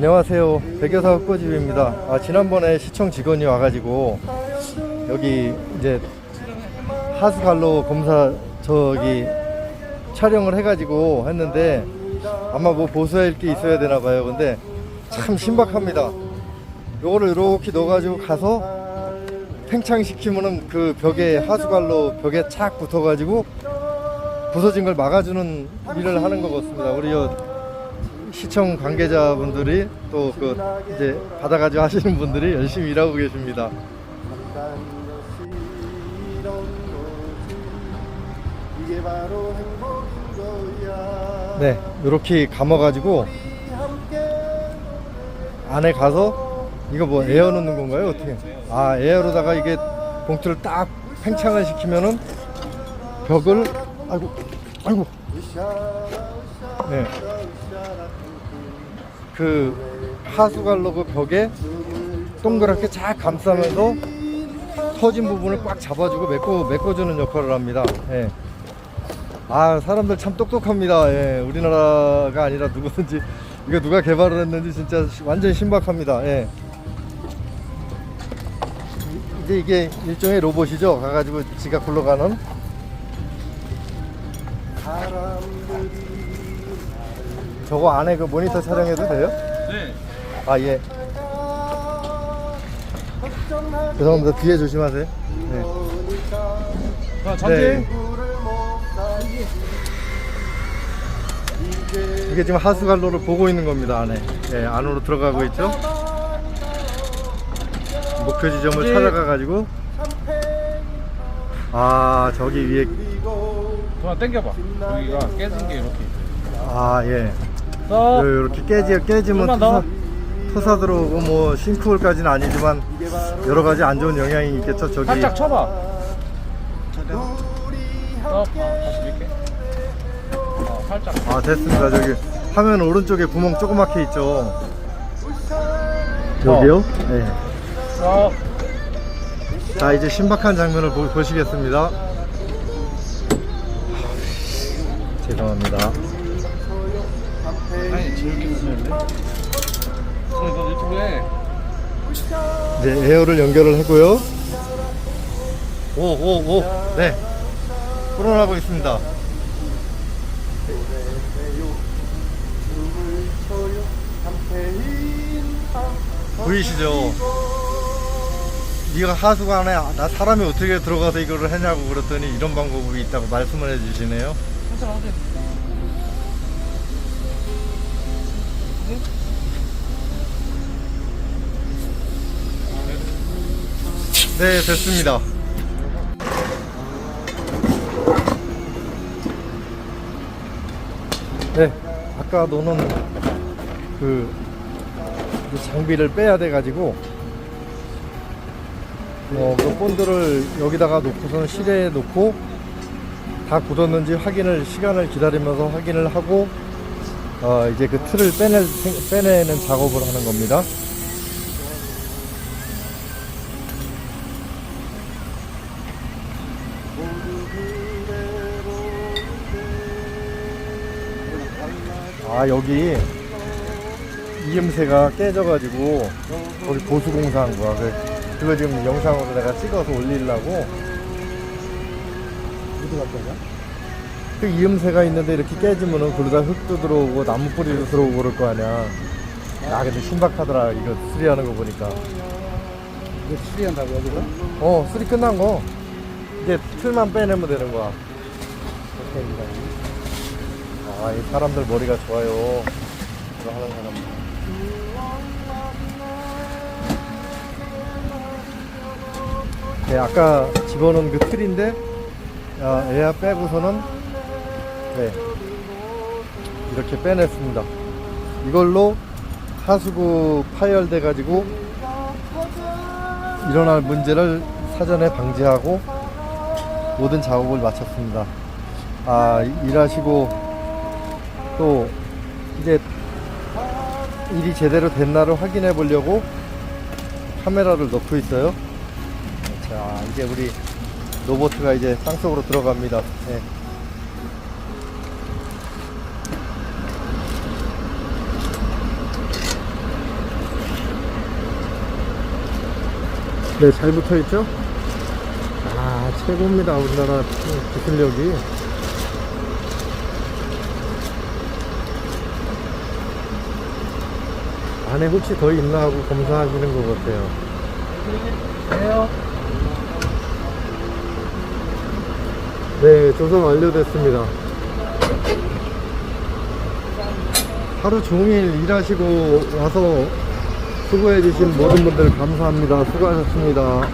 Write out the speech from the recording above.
안녕하세요. 백여사 흑고집입니다. 아, 지난번에 시청 직원이 와가지고 여기 이제 하수갈로 검사 저기 촬영을 해가지고 했는데 아마 뭐 보수할 게 있어야 되나 봐요. 근데 참 신박합니다. 요거를 이렇게 넣어가지고 가서 팽창시키면은 그 벽에 하수갈로 벽에 착 붙어가지고 부서진 걸 막아주는 일을 하는 것 같습니다. 우리 요 시청 관계자분들이 또 그 이제 받아가지고 하시는 분들이 열심히 일하고 계십니다. 네, 이렇게 감아가지고 안에 가서 이거 뭐 에어 넣는 건가요? 어떻게? 아, 에어로다가 이게 봉투를 딱 팽창을 시키면은 벽을 아이고 아이고 네. 그 하수갈로 그 벽에 동그랗게 쫙 감싸면서 터진 부분을 꽉 잡아주고 메꿔 메꿔주는 역할을 합니다. 예. 아 사람들 참 똑똑합니다. 예. 우리나라가 아니라 누구든지 이거 누가 개발을 했는지 진짜 완전 신박합니다. 예. 이- 이제 이게 일종의 로봇이죠. 가가지고 지가 굴러가는 저거 안에 그 모니터 촬영해도 돼요? 네. 아 예. 죄송합니다. 뒤에 조심하세요. 네. 자, 전진. 네. 이게 지금 하수갈로를 보고 있는 겁니다 안에. 예, 안으로 들어가고 있죠. 목표 지점을 네. 찾아가 가지고 아 저기 위에 그만 당겨봐. 여기가 깨진 게 이렇게 있어요. 아 예. 자, 이렇게 깨지 깨지면 토사, 더. 토사 들어오고 뭐 싱크홀까지는 아니지만 여러 가지 안 좋은 영향이 있겠죠. 저기 살짝 쳐봐. 어, 다시 밀게. 어, 살짝. 아 됐습니다. 저기 화면 오른쪽에 구멍 조그맣게 있죠. 여기요? 네. 어, 자 이제 신박한 장면을 보, 보시겠습니다. 죄송합니다. 아니, 재밌게? 저, 너 유튜브에. 이제 에어를 연결을 하고요. 오, 오, 오. 네. 풀어나고 있습니다. 보이시죠? 네가 하수가 안에 나 사람이 어떻게 들어가서 이거를 했냐고 그랬더니 이런 방법이 있다고 말씀을 해주시네요. 네, 됐습니다. 네, 아까 노는 그, 이 장비를 빼야 돼 가지고 어, 그 본드를 여기다가 놓고서는 실내에 놓고 다 굳었는지 확인을 시간을 기다리면서 확인을 하고 어, 이제 그 틀을 빼낼, 빼내는 작업을 하는 겁니다. 아 여기 이음새가 깨져가지고 거기 보수 공사한 거야. 그- 그거 지금 영상으로 내가 찍어서 올리려고. 어디 갔다 그 이음새가 있는데 이렇게 깨지면은 그러다 흙도 들어오고 나무 뿌리도 들어오고 그럴 거 아니야. 야 근데 신박하더라 이거 수리하는 거 보니까. 이거 수리한다고 여기서? 어 수리 끝난 거. 이제 틀만 빼내면 되는 거야. 됩니다. 아, 이 사람들 머리가 좋아요. 이거 하는 사람. 네, 아까 집어넣은 그 틀인데, 아, 에어 빼고서는, 네, 이렇게 빼냈습니다. 이걸로 하수구 파열돼가지고 일어날 문제를 사전에 방지하고 모든 작업을 마쳤습니다. 아, 일하시고 또 이제 일이 제대로 된 날을 확인해 보려고 카메라를 넣고 있어요. 자, 이제 우리 로보트가 이제 땅속으로 들어갑니다. 네. 네, 잘 붙어 있죠? 아, 최고입니다. 우리나라 기술력이. 안에 혹시 더 있나 하고 검사하시는 것 같아요. 네, 조성 완료됐습니다. 하루 종일 일하시고 와서 수고해주신 모든 분들 감사합니다. 수고하셨습니다.